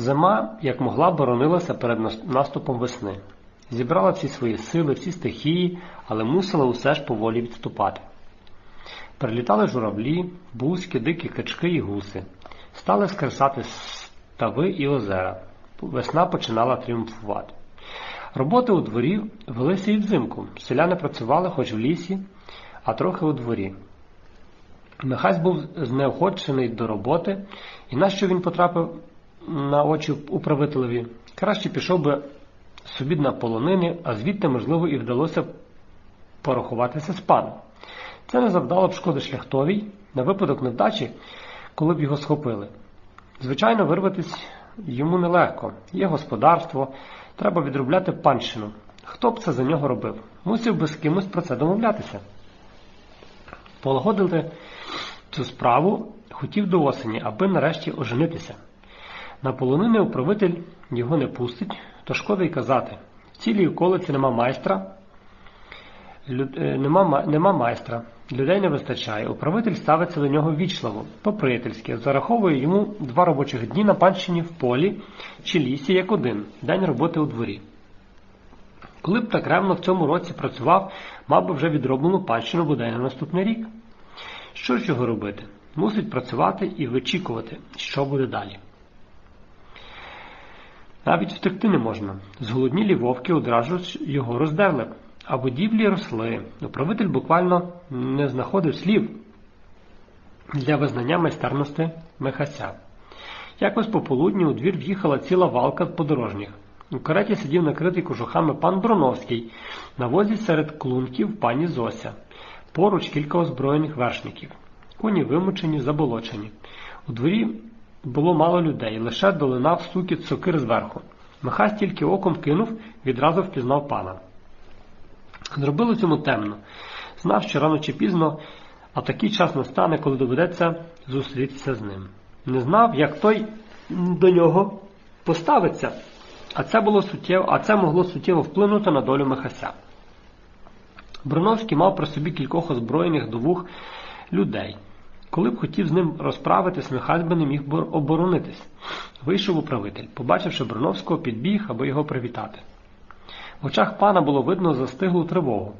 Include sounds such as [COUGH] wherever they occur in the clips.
Зима, як могла, боронилася перед наступом весни. Зібрала всі свої сили, всі стихії, але мусила усе ж поволі відступати. Прилітали журавлі, бузьки, дикі качки і гуси. Стали скресати стави і озера. Весна починала тріумфувати. Роботи у дворі велися і взимку. Селяни працювали хоч в лісі, а трохи у дворі. Михась був знеохочений до роботи, і нащо він потрапив на очі управителеві? Краще пішов би собі на полонини, а звідти, можливо, і вдалося порахуватися з паном. Це не завдало б шкоди шляхтовій на випадок невдачі, коли б його схопили. Звичайно, вирватися йому нелегко. Є господарство, треба відробляти панщину. Хто б це за нього робив? Мусив би з кимось про це домовлятися. Полагодили цю справу, хотів до осені, аби нарешті оженитися. На полонини управитель його не пустить, то шкода й казати. В цілій околиці нема майстра, люд- е, нема, нема майстра, людей не вистачає. Управитель ставиться до нього вічливо, по-приятельськи, зараховує йому два робочих дні на панщині в полі чи лісі як один, день роботи у дворі. Коли б так ревно в цьому році працював, мав би вже відроблену панщину бодай на наступний рік. Що ж його робити? Мусить працювати і вичікувати, що буде далі. Навіть втекти не можна. Зголоднілі вовки одразу його роздерли, а будівлі росли. Управитель буквально не знаходив слів для визнання майстерності Михася. Якось пополудні у двір в'їхала ціла валка подорожніх. У кареті сидів накритий кожухами пан Броновський, на возі серед клунків пані Зося. Поруч кілька озброєних вершників. Коні вимучені, заболочені. У дворі було мало людей, лише долинав стукіт сокир зверху. Михась тільки оком кинув, відразу впізнав пана. Зробило цьому темно. Знав, що рано чи пізно, а такий час настане, коли доведеться зустрітися з ним. Не знав, як той до нього поставиться, а це було суттєво, а це могло суттєво вплинути на долю Михася. Броновський мав при собі кількох озброєних до вух людей. Коли б хотів з ним розправитись, Михась би не міг оборонитись. Вийшов управитель. Побачивши Броновського, підбіг, аби його привітати. В очах пана було видно застиглу тривогу.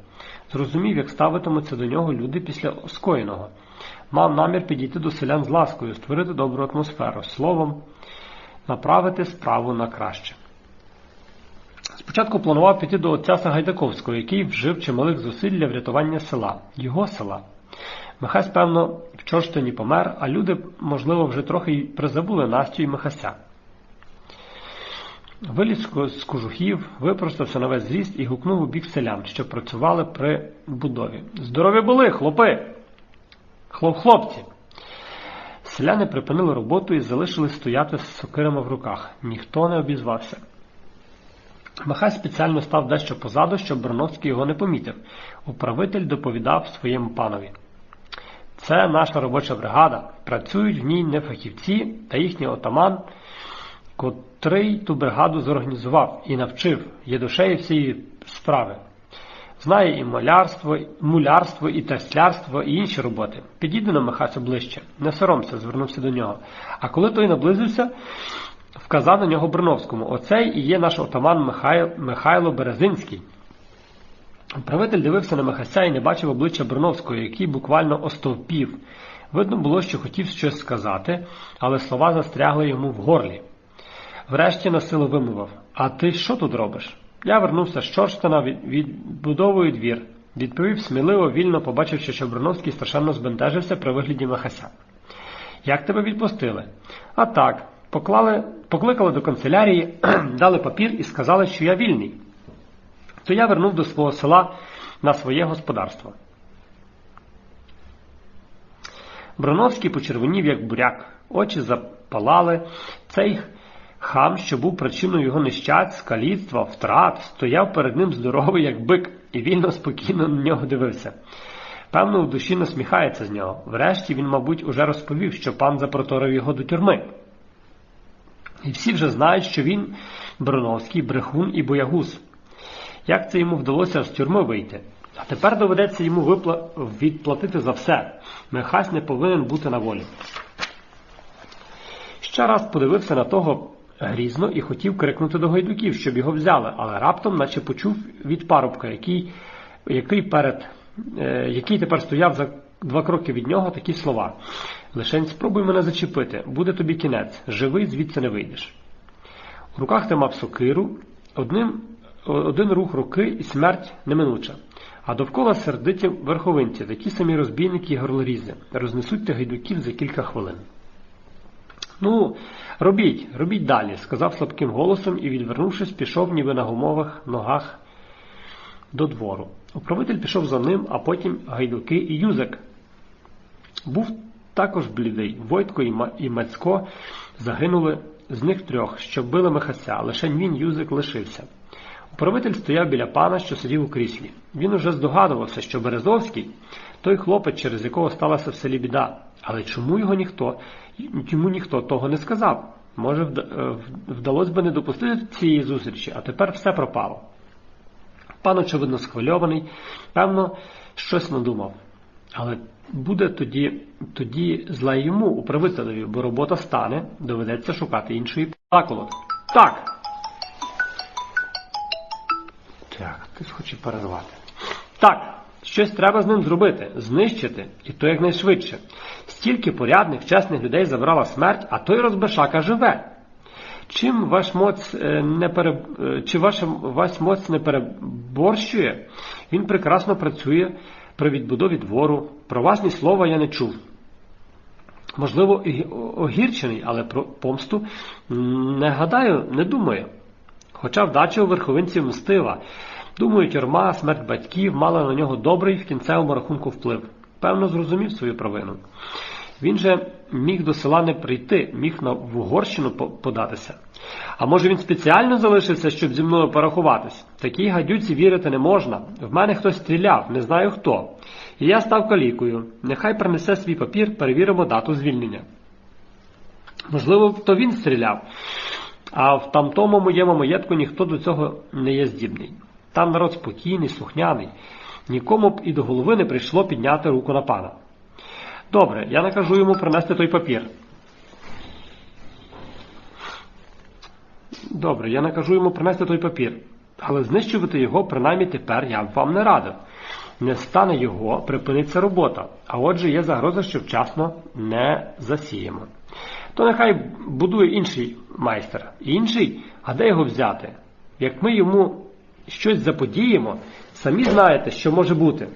Зрозумів, як ставитимуться до нього люди після скоєного. Мав намір підійти до селян з ласкою, створити добру атмосферу, словом, направити справу на краще. Спочатку планував піти до отця Сагайдаковського, який вжив чималих зусиль для врятування села, його села. Михась, певно, в Чорштині помер, а люди, можливо, вже трохи й призабули Настю і Михася. Виліз з кожухів, випростався на весь зріст і гукнув у бік селян, що працювали при будові. Здорові були, хлопи! Хлоп, хлопці! Селяни припинили роботу і залишились стояти з сокирами в руках. Ніхто не обізвався. Махай спеціально став дещо позаду, щоб Броновський його не помітив. Управитель доповідав своєму панові. Це наша робоча бригада. Працюють в ній не фахівці та їхній отаман, котрий ту бригаду зорганізував і навчив, є душею всієї справи. Знає і малярство, і мулярство, і теслярство, і інші роботи. Підійди на Михасю ближче, не соромся, звернувся до нього. А коли той наблизився, вказав на нього Броновському. Оцей і є наш отаман Михайло Березинський. Правитель дивився на Михася і не бачив обличчя Броновського, який буквально остовпів. Видно було, що хотів щось сказати, але слова застрягли йому в горлі. Врешті на силу вимовив: А ти що тут робиш? Я вернувся з Чорштана, від- відбудовую двір. Відповів сміливо, вільно, побачивши, що Броновський страшенно збентежився при вигляді Михася. Як тебе відпустили? А так, поклали, покликали до канцелярії, [CLEARS THROAT] дали папір і сказали, що я вільний. То я вернув до свого села на своє господарство. Броновський почервонів, як буряк, очі запалали. Цей хам, що був причиною його нещасть, каліцтва, втрат, стояв перед ним здоровий, як бик, і вільно спокійно на нього дивився. Певно, в душі насміхається з нього. Врешті він, мабуть, уже розповів, що пан запроторив його до тюрми. І всі вже знають, що він Броновський, брехун і боягуз. Як це йому вдалося з тюрми вийти? А тепер доведеться йому випла... відплатити за все. Михась не повинен бути на волі. Ще раз подивився на того грізно і хотів крикнути до гайдуків, щоб його взяли, але раптом, наче почув від парубка, який, який, перед, е, який тепер стояв за два кроки від нього, такі слова. Лишень спробуй мене зачепити, буде тобі кінець, живий, звідси не вийдеш. У руках тримав сокиру, одним, один рух руки і смерть неминуча. А довкола сердиті верховинці, такі самі розбійники і горлорізи, рознесуть тих гайдуків за кілька хвилин. Ну, робіть, робіть далі, сказав слабким голосом і, відвернувшись, пішов ніби на гумових ногах до двору. Управитель пішов за ним, а потім гайдуки і юзик. Був також блідий. Войтко і Мацько загинули з них трьох, що били Михася, лише він юзик лишився. Управитель стояв біля пана, що сидів у кріслі. Він уже здогадувався, що Березовський той хлопець, через якого сталася в селі біда. Але чому його ніхто, йому ніхто того не сказав? Може, вдалося би не допустити цієї зустрічі, а тепер все пропало. Пан, очевидно, схвильований, певно, щось надумав. Але буде тоді тоді зле йому управителеві, бо робота стане, доведеться шукати іншої заколот. Так. Так, хтось хоче перервати. Так, щось треба з ним зробити, знищити, і то якнайшвидше. Стільки порядних, чесних людей забрала смерть, а той розбешака живе. Чим ваш моць не пере... Чи ваша ваш моць не переборщує, він прекрасно працює при відбудові двору. Про вас ні слова я не чув. Можливо, огірчений, але про помсту не гадаю, не думаю. Хоча вдача у верховинців мстива. Думаю, тюрма, смерть батьків мала на нього добрий в кінцевому рахунку вплив. Певно, зрозумів свою провину. Він же міг до села не прийти, міг на в Угорщину податися. А може він спеціально залишився, щоб зі мною порахуватись? Такій гадюці вірити не можна. В мене хтось стріляв, не знаю хто. І я став калікою. Нехай принесе свій папір, перевіримо дату звільнення. Можливо, то він стріляв, а в тамтому моєму маєтку ніхто до цього не є здібний. Там народ спокійний, слухняний. Нікому б і до голови не прийшло підняти руку на пана. Добре, я накажу йому принести той папір. Добре, я накажу йому принести той папір. Але знищувати його, принаймні тепер я б вам не радив. Не стане його, припиниться робота. А отже, є загроза, що вчасно не засіємо. То нехай будує інший майстер. Інший, а де його взяти? Як ми йому щось заподіємо, самі знаєте, що може бути.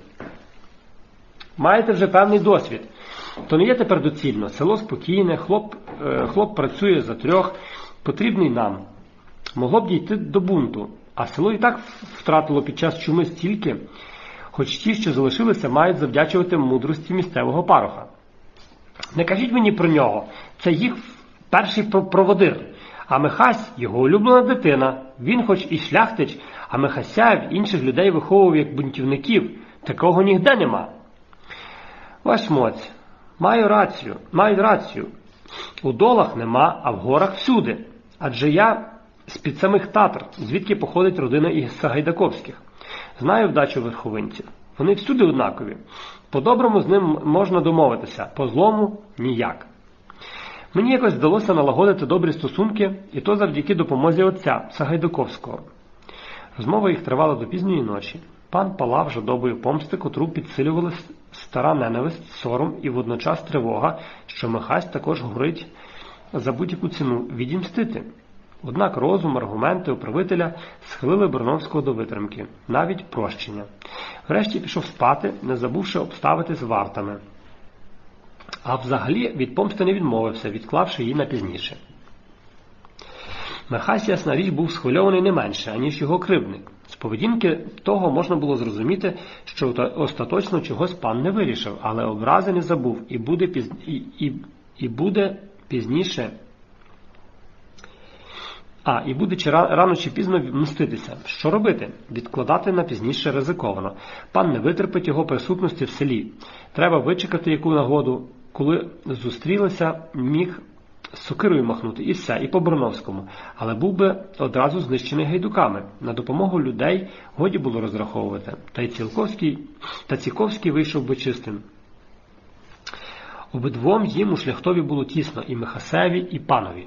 Маєте вже певний досвід. То не є тепер доцільно. Село спокійне, хлоп, хлоп працює за трьох, потрібний нам. Могло б дійти до бунту, а село і так втратило під час чуми стільки, хоч ті, що залишилися, мають завдячувати мудрості місцевого пароха. Не кажіть мені про нього, це їх перший проводир. А Михась його улюблена дитина. Він, хоч і шляхтич, а Михася інших людей виховував як бунтівників. Такого ніде нема. Ваш моць, маю рацію, маю рацію. У долах нема, а в горах всюди. Адже я з-під самих татр, звідки походить родина із Сагайдаковських. Знаю вдачу верховинців. Вони всюди однакові. По-доброму з ним можна домовитися, по злому ніяк. Мені якось вдалося налагодити добрі стосунки, і то завдяки допомозі отця Сагайдаковського. Розмова їх тривала до пізньої ночі. Пан палав жадобою помсти, котру підсилювали стара ненависть, сором і водночас тривога, що Михась також горить за будь-яку ціну відімстити. Однак розум, аргументи управителя схилили Броновського до витримки, навіть прощення. Врешті пішов спати, не забувши обставити з вартами. А взагалі від помсти не відмовився, відклавши її на пізніше. Михась, ясна річ, був схвильований не менше, аніж його кривдник. З поведінки того можна було зрозуміти, що остаточно чогось пан не вирішив, але образи не забув і буде, піз... і, і, і буде пізніше. А, і буде чи рано чи пізно мститися. Що робити? Відкладати на пізніше ризиковано. Пан не витерпить його присутності в селі. Треба вичекати яку нагоду, коли зустрілися, міг сокирою махнути і все, і по Броновському, але був би одразу знищений гайдуками. На допомогу людей годі було розраховувати, та й Цілковський, та Ціковський вийшов би чистим. Обидвом їм у шляхтові було тісно і Михасеві, і панові.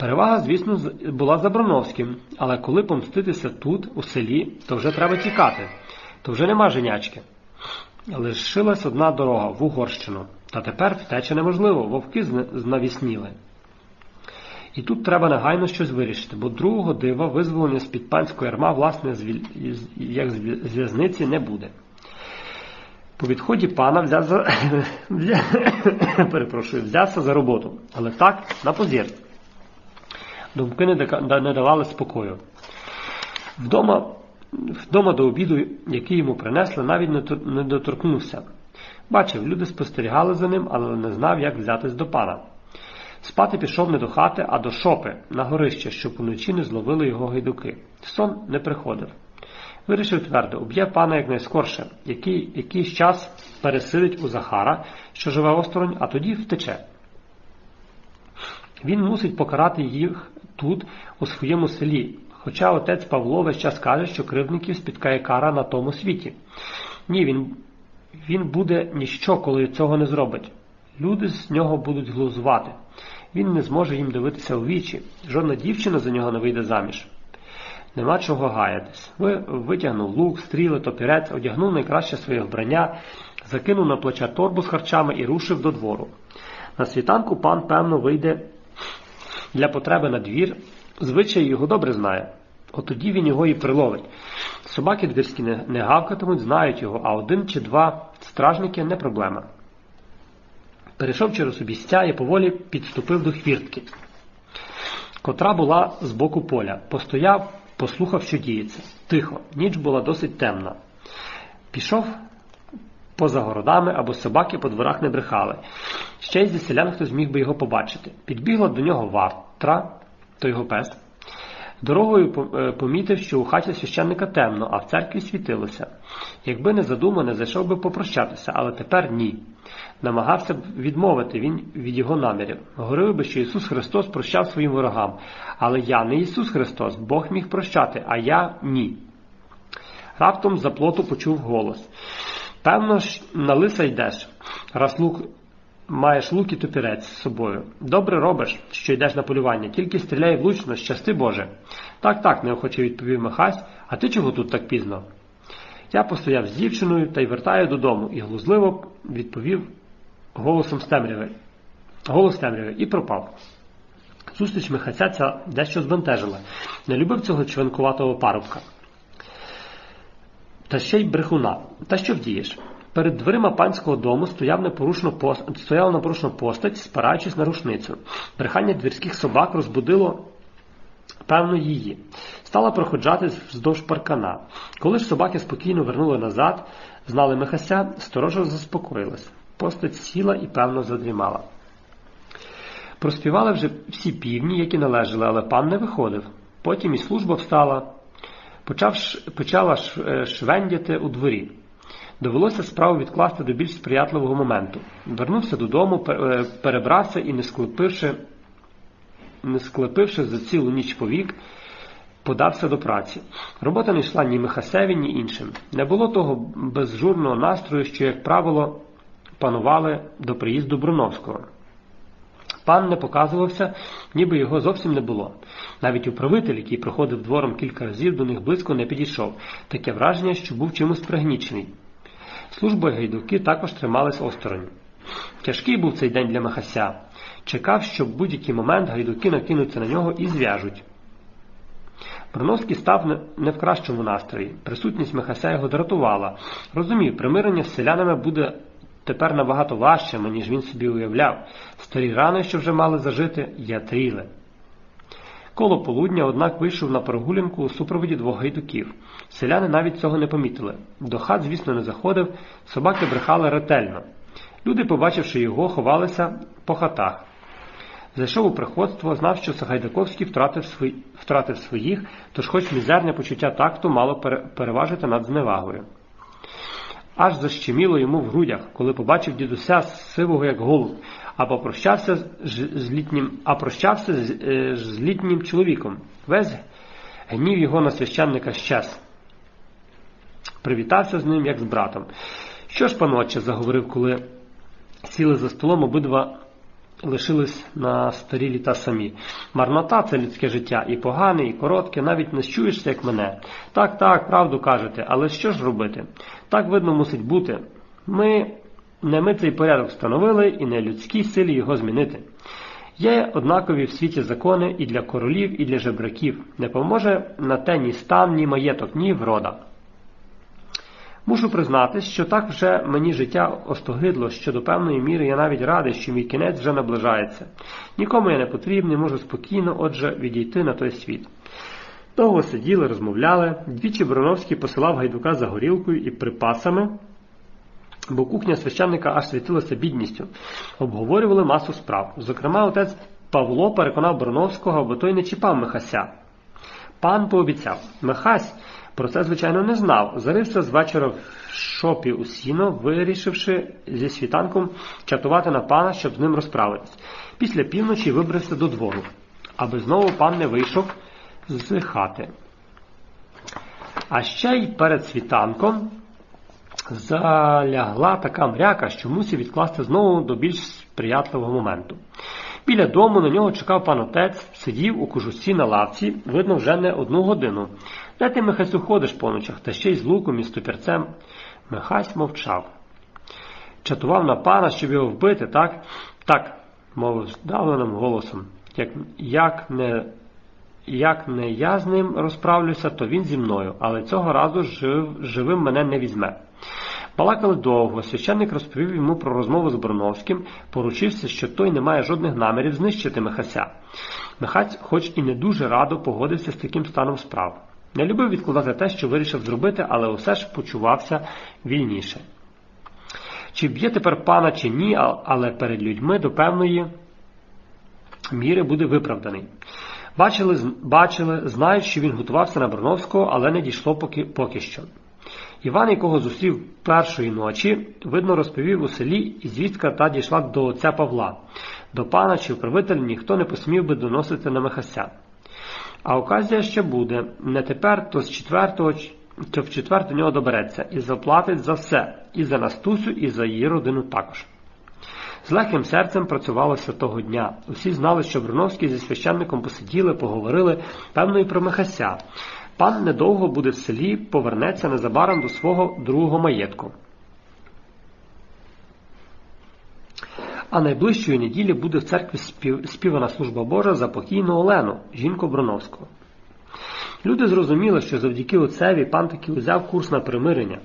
Перевага, звісно, була за Броновським, але коли помститися тут, у селі, то вже треба тікати, то вже нема женячки. Лишилась одна дорога в Угорщину, та тепер втеча неможливо, вовки знавісніли. І тут треба негайно щось вирішити, бо другого дива визволення з-під панської ярма, власне, як з в'язниці не буде. По відході пана взяв за... [COUGHS] взя- [COUGHS] перепрошую, взявся за роботу, але так, на позір. Думки не, давали спокою. Вдома, вдома до обіду, який йому принесли, навіть не, не доторкнувся. Бачив, люди спостерігали за ним, але не знав, як взятись до пана. Спати пішов не до хати, а до шопи на горище, щоб уночі не зловили його гайдуки. Сон не приходив. Вирішив твердо, уб'є пана якнайскорше, який якийсь час пересидить у Захара, що живе осторонь, а тоді втече. Він мусить покарати їх тут, у своєму селі, хоча отець Павло весь час каже, що кривдників спіткає кара на тому світі. Ні, він, він буде ніщо, коли цього не зробить. Люди з нього будуть глузувати. Він не зможе їм дивитися у вічі. Жодна дівчина за нього не вийде заміж. Нема чого гаятись. Ви витягнув лук, стріли, топірець, одягнув найкраще своє вбрання, закинув на плече торбу з харчами і рушив до двору. На світанку пан, певно, вийде для потреби на двір, звичай його добре знає. От тоді він його і приловить. Собаки двірські не, гавкатимуть, знають його, а один чи два стражники не проблема. Перейшов через обістя і поволі підступив до хвіртки, котра була з боку поля. Постояв, послухав, що діється. Тихо, ніч була досить темна. Пішов поза городами або собаки по дворах не брехали. Ще й зі селян хтось міг би його побачити. Підбігла до нього вартра, то його пес. Дорогою е, помітив, що у хаті священника темно, а в церкві світилося. Якби не задумане, зайшов би попрощатися, але тепер ні. Намагався б відмовити він від його намірів. Говорив би, що Ісус Христос прощав своїм ворогам. Але я не Ісус Христос, Бог міг прощати, а я ні. Раптом за плоту почув голос. Певно ж, на лиса йдеш, раз лук маєш лук і топірець з собою. Добре робиш, що йдеш на полювання, тільки стріляй влучно, щасти Боже. Так, так, неохоче відповів Михась, а ти чого тут так пізно? Я постояв з дівчиною та й вертаю додому, і глузливо відповів голосом темряви. Голос темряви і пропав. Зустріч Михася ця дещо збентежила. Не любив цього чвенкуватого парубка. Та ще й брехуна. Та що вдієш? Перед дверима панського дому стояв непорушно пост... стояла непорушна постать, спираючись на рушницю. Брехання двірських собак розбудило певно її. Стала проходжати вздовж паркана. Коли ж собаки спокійно вернули назад, знали Михася, сторожа заспокоїлась. Постать сіла і певно задрімала. Проспівали вже всі півні, які належали, але пан не виходив. Потім і служба встала, почав, почала е, швендяти у дворі. Довелося справу відкласти до більш сприятливого моменту. Вернувся додому, е, перебрався і, не склепивши, не склепивши за цілу ніч повік, подався до праці. Робота не йшла ні Михасеві, ні іншим. Не було того безжурного настрою, що, як правило, панували до приїзду Бруновського. Пан не показувався, ніби його зовсім не було. Навіть управитель, який проходив двором кілька разів, до них близько не підійшов. Таке враження, що був чимось пригнічений. Служба гайдуки також тримались осторонь. Тяжкий був цей день для Махася. Чекав, що в будь-який момент гайдуки накинуться на нього і зв'яжуть. Броновський став не- в кращому настрої. Присутність Михася його дратувала. Розумів, примирення з селянами буде тепер набагато важчим, ніж він собі уявляв. Старі рани, що вже мали зажити, ятріли. Коло полудня, однак, вийшов на прогулянку у супроводі двох гайдуків. Селяни навіть цього не помітили. До хат, звісно, не заходив, собаки брехали ретельно. Люди, побачивши його, ховалися по хатах. Зайшов у приходство, знав, що Сагайдаковський втратив, свої, втратив своїх, тож хоч мізерне почуття такту мало переважити над зневагою. Аж защеміло йому в грудях, коли побачив дідуся сивого, як голуб, а попрощався з, літнім, а прощався з, е, з літнім чоловіком. Весь гнів його на священника щез. Привітався з ним, як з братом. Що ж, паноче, заговорив, коли сіли за столом обидва лишились на старі літа самі. Марнота це людське життя, і погане, і коротке, навіть не чуєшся, як мене. Так, так, правду кажете, але що ж робити? Так видно мусить бути. Ми не ми цей порядок встановили і не людській силі його змінити. Є однакові в світі закони і для королів, і для жебраків. Не поможе на те ні стан, ні маєток, ні врода. Мушу признатись, що так вже мені життя остогидло, що до певної міри я навіть радий, що мій кінець вже наближається. Нікому я не потрібний, можу спокійно, отже, відійти на той світ. Довго сиділи, розмовляли. Двічі Броновський посилав гайдука за горілкою і припасами, бо кухня священника аж світилася бідністю. Обговорювали масу справ. Зокрема, отець Павло переконав Броновського, бо той не чіпав Михася. Пан пообіцяв. Михась про це, звичайно, не знав. Зарився з вечора в шопі у сіно, вирішивши зі світанком чатувати на пана, щоб з ним розправитись. Після півночі вибрався до двору, аби знову пан не вийшов з хати. А ще й перед світанком залягла така мряка, що мусив відкласти знову до більш сприятливого моменту. Біля дому на нього чекав пан отець, сидів у кожусі на лавці, видно, вже не одну годину. Де ти, Михасю, ходиш по ночах, та ще й з луком і стопірцем? Михась мовчав. Чатував на пана, щоб його вбити, так? Так, мовив здавленим голосом. Як, як, не, як не я з ним розправлюся, то він зі мною, але цього разу жив, живим мене не візьме. Балакали довго, священник розповів йому про розмову з Броновським, поручився, що той не має жодних намірів знищити Михася. Михаць, хоч і не дуже радо, погодився з таким станом справ. Не любив відкладати те, що вирішив зробити, але усе ж почувався вільніше. Чи б'є тепер пана, чи ні, але перед людьми до певної міри буде виправданий. Бачили, бачили, знають, що він готувався на Броновського, але не дійшло поки, поки що. Іван, якого зустрів першої ночі, видно, розповів у селі, і звістка та дійшла до отця Павла. До пана чи управителя ніхто не посмів би доносити на Михася. А оказія ще буде не тепер, то з четвертого, то в четвер нього добереться і заплатить за все, і за Настусю, і за її родину також. З легким серцем працювалося того дня. Усі знали, що Бруновський зі священником посиділи, поговорили, певно, і про Михася. Пан недовго буде в селі, повернеться незабаром до свого другого маєтку. А найближчої неділі буде в церкві спів... співана служба Божа за покійну Олену, жінку Броновського. Люди зрозуміли, що завдяки отцеві пан таки узяв курс на примирення.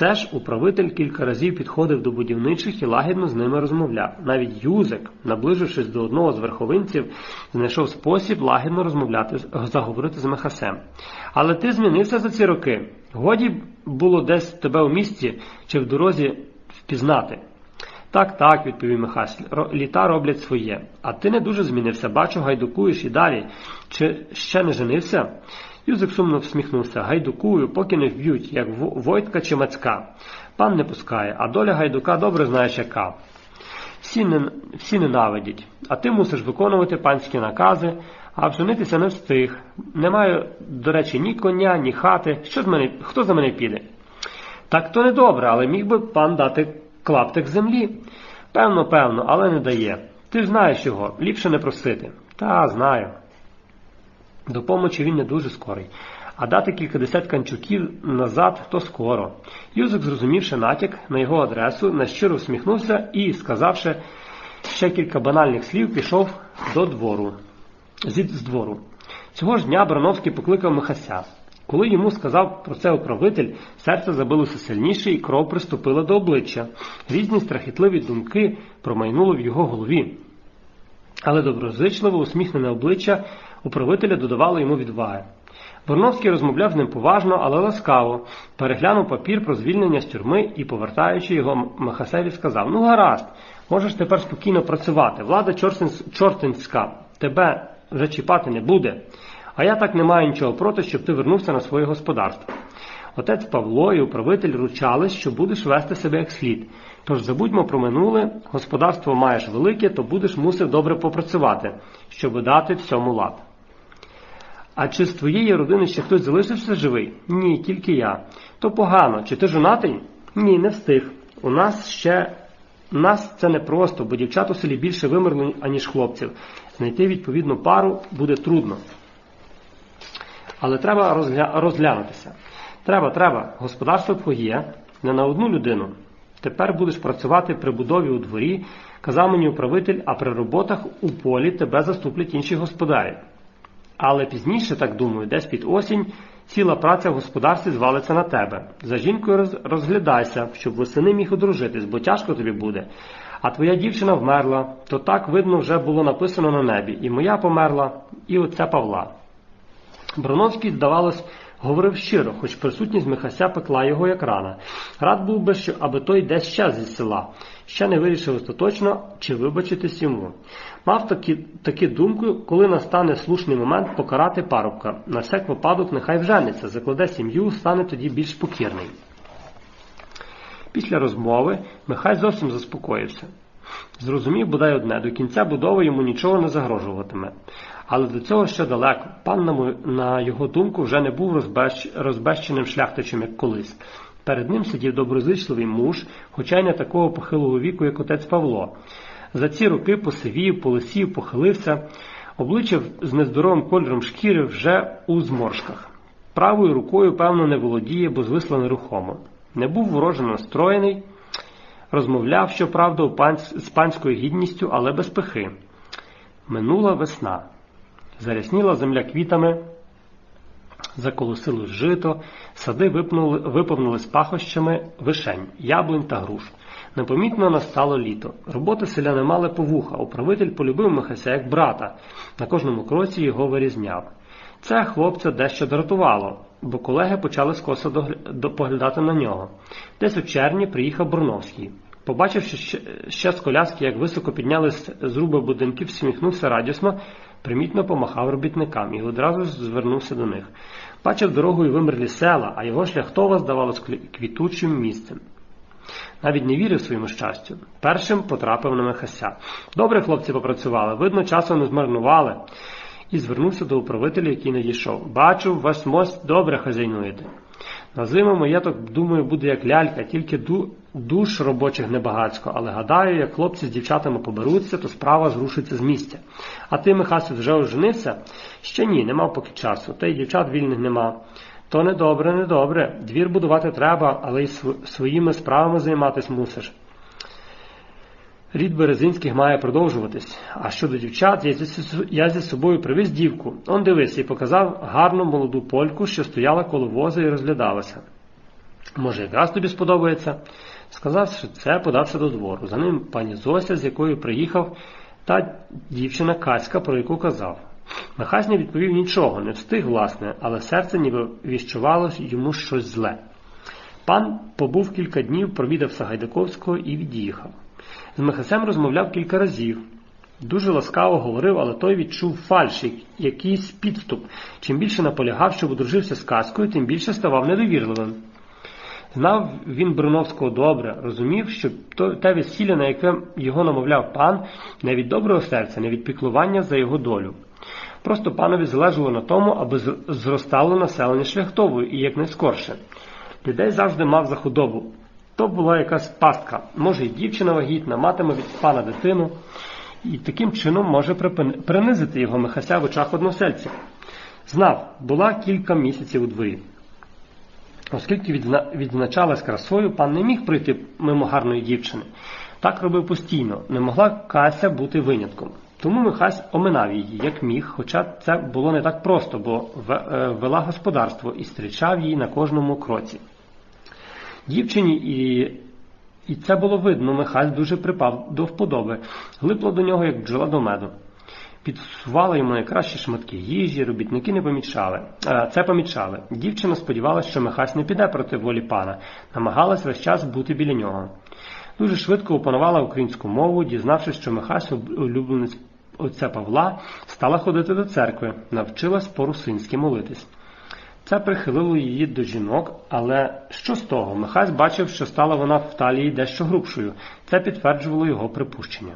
Все ж управитель кілька разів підходив до будівничих і лагідно з ними розмовляв. Навіть Юзик, наближившись до одного з верховинців, знайшов спосіб лагідно розмовляти, заговорити з Михасем. Але ти змінився за ці роки. Годі було десь тебе у місті чи в дорозі впізнати. Так, так, відповів Михась, літа роблять своє. А ти не дуже змінився, бачу, гайдукуєш і далі. Чи ще не женився? Юзик сумно всміхнувся. Гайдукую, поки не вб'ють, як Войтка чи Мацька. Пан не пускає, а доля гайдука добре знаєш яка. Всі, не, всі ненавидять, а ти мусиш виконувати панські накази, а вженитися не встиг. Не маю, до речі, ні коня, ні хати. Що з мене, Хто за мене піде? Так то не добре, але міг би пан дати клаптик землі. Певно, певно, але не дає. Ти ж знаєш його, ліпше не просити. Та, знаю. До помочі він не дуже скорий. А дати кількадесят канчуків назад то скоро. Юзик, зрозумівши натяк на його адресу, нащиро всміхнувся і, сказавши ще кілька банальних слів, пішов до двору. З двору. Цього ж дня Барановський покликав Михася. Коли йому сказав про це управитель, серце забилося сильніше і кров приступила до обличчя. Різні страхітливі думки промайнули в його голові. Але доброзичливо усміхнене обличчя управителя додавало йому відваги. Борновський розмовляв з ним поважно, але ласкаво, переглянув папір про звільнення з тюрми і, повертаючи його, Махасеві сказав: Ну, гаразд, можеш тепер спокійно працювати. Влада Чортинська тебе вже чіпати не буде. А я так не маю нічого проти, щоб ти вернувся на своє господарство. Отець Павло і управитель ручались, що будеш вести себе як слід. Тож забудьмо про минуле, господарство маєш велике, то будеш мусив добре попрацювати, щоб дати всьому лад. А чи з твоєї родини ще хтось залишився живий? Ні, тільки я. То погано. Чи ти жонатий? Ні, не встиг. У нас ще нас це не просто, бо дівчат у селі більше вимерли, аніж хлопців. Знайти відповідну пару буде трудно. Але треба розгля... розглянутися. Треба, треба. Господарство твоє не на одну людину. Тепер будеш працювати при будові у дворі, казав мені управитель, а при роботах у полі тебе заступлять інші господарі. Але пізніше, так думаю, десь під осінь ціла праця в господарстві звалиться на тебе. За жінкою розглядайся, щоб восени міг одружитись, бо тяжко тобі буде. А твоя дівчина вмерла, то так, видно, вже було написано на небі. І моя померла, і отця Павла. Броновський, здавалось, говорив щиро, хоч присутність Михася пекла його як рана. Рад був би, що аби той десь ще зі села, ще не вирішив остаточно, чи вибачитись йому. Мав такі, такі думку, коли настане слушний момент покарати парубка. На всяк випадок нехай вжениться, закладе сім'ю, стане тоді більш покірний. Після розмови Михай зовсім заспокоївся. Зрозумів бодай одне, до кінця будови йому нічого не загрожуватиме. Але до цього ще далеко. Пан, на, його думку, вже не був розбещ, розбещеним шляхтичем, як колись. Перед ним сидів доброзичливий муж, хоча й не такого похилого віку, як отець Павло. За ці роки посивів, полисів, похилився, обличчя з нездоровим кольором шкіри вже у зморшках. Правою рукою, певно, не володіє, бо звисла нерухомо. Не був вороже настроєний, розмовляв, щоправда, з панською гідністю, але без пихи. Минула весна. Зарясніла земля квітами, заколосило жито, сади випнули, виповнили з пахощами вишень, яблунь та груш. Непомітно настало літо. Роботи селяни мали повуха. Управитель полюбив Михася як брата, на кожному кроці його вирізняв. Це хлопця дещо дратувало, бо колеги почали скоса поглядати на нього. Десь у червні приїхав Бурновський. Побачивши ще з коляски, як високо піднялись з руби будинків, всміхнувся радісно, примітно помахав робітникам і одразу звернувся до них. Бачив дорогою вимерлі села, а його шляхтова здавалось квітучим місцем. Навіть не вірив своєму щастю. Першим потрапив на Михася. Добре хлопці попрацювали, видно, часу не змарнували. І звернувся до управителя, який надійшов. Бачу, вас мост добре хазяйнуєте. На зиму маєток, думаю, буде як лялька, тільки ду, душ робочих небагацько, але гадаю, як хлопці з дівчатами поберуться, то справа зрушиться з місця. А ти, Михасю, вже оженився? Ще ні, нема поки часу, та й дівчат вільних нема. То недобре, недобре. Двір будувати треба, але й своїми справами займатись мусиш. Рід Березинських має продовжуватись. А щодо дівчат, я зі, собою привіз дівку. Он дивись і показав гарну молоду польку, що стояла коло воза і розглядалася. Може, якраз тобі сподобається? Сказав, що це подався до двору. За ним пані Зося, з якою приїхав, та дівчина Каська, про яку казав. Михась не відповів нічого, не встиг, власне, але серце ніби віщувало йому щось зле. Пан побув кілька днів, провідав Сагайдаковського і від'їхав. З Михасем розмовляв кілька разів. Дуже ласкаво говорив, але той відчув фальш, якийсь підступ. Чим більше наполягав, щоб одружився з казкою, тим більше ставав недовірливим. Знав він Бруновського добре, розумів, що те весілля, на яке його намовляв пан, не від доброго серця, не від піклування за його долю. Просто панові залежало на тому, аби зростало населення шляхтовою і якнайскорше. Людей завжди мав за худобу. То була якась пастка. Може, і дівчина вагітна, матиме від пана дитину, і таким чином може принизити його Михася в очах односельців. Знав, була кілька місяців у дворі. Оскільки відзначалась красою, пан не міг прийти мимо гарної дівчини. Так робив постійно, не могла Кася бути винятком. Тому Михась оминав її, як міг, хоча це було не так просто, бо е, вела господарство і зустрічав її на кожному кроці. Дівчині і і це було видно, Михась дуже припав до вподоби, глипла до нього, як бджола до меду. Підсувала йому найкращі шматки їжі, робітники не помічали. Е, це помічали. Дівчина сподівалася, що Михась не піде проти волі пана, намагалась весь час бути біля нього. Дуже швидко опанувала українську мову, дізнавшись, що Михась, улюбленець отця Павла, стала ходити до церкви, навчилась по-русинськи молитись. Це прихилило її до жінок, але що з того? Михась бачив, що стала вона в талії дещо грубшою. Це підтверджувало його припущення.